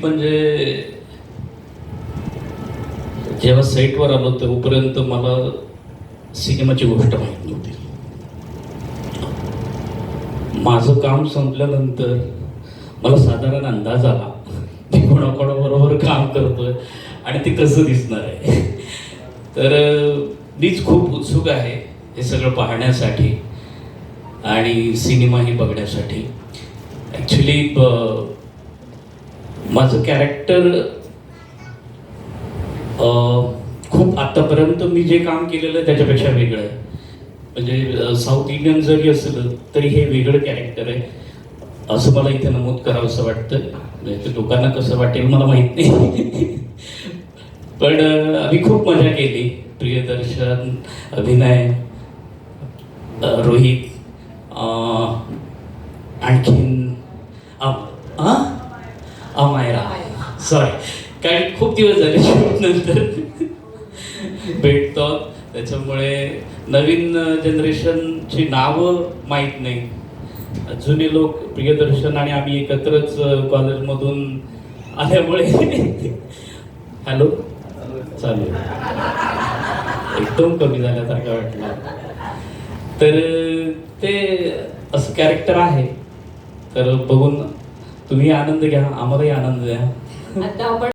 म्हणजे जेव्हा सेटवर आलो तेव्हापर्यंत मला सिनेमाची गोष्ट माहीत नव्हती. माझं काम संपल्यानंतर मला साधारण अंदाज आला की कोणाकोणाबरोबर काम करतोय आणि ते कसं दिसणार आहे. तर मीच खूप उत्सुक आहे हे सगळं पाहण्यासाठी आणि सिनेमाही बघण्यासाठी. ॲक्च्युली माझं कॅरेक्टर खूप आतापर्यंत मी जे काम केलेलं आहे त्याच्यापेक्षा वेगळं आहे. म्हणजे साऊथ इंडियन जरी असलं तरी हे वेगळं कॅरेक्टर आहे. असं मला इथे नमूद करावं असं वाटतं. म्हणजे ते लोकांना कसं वाटेल मला माहीत नाही. पण आम्ही खूप मजा केली. प्रियदर्शन अभिनय रोहित आणखीन आणखीन अम- सॉरी कारण खूप दिवस झाले शूट नंतर. भेटतो. त्याच्यामुळे नवीन जनरेशनची नावं माहीत नाही. जुने लोक प्रियदर्शन आणि आम्ही एकत्रच कॉलेजमधून आल्यामुळे. हॅलो? चालू एकदम कमी झाल्यासारखं वाटलं. तर ते असं कॅरेक्टर आहे. तर बघून तुम्ही आनंद घ्या आम्हालाही आनंद द्या. आता आपण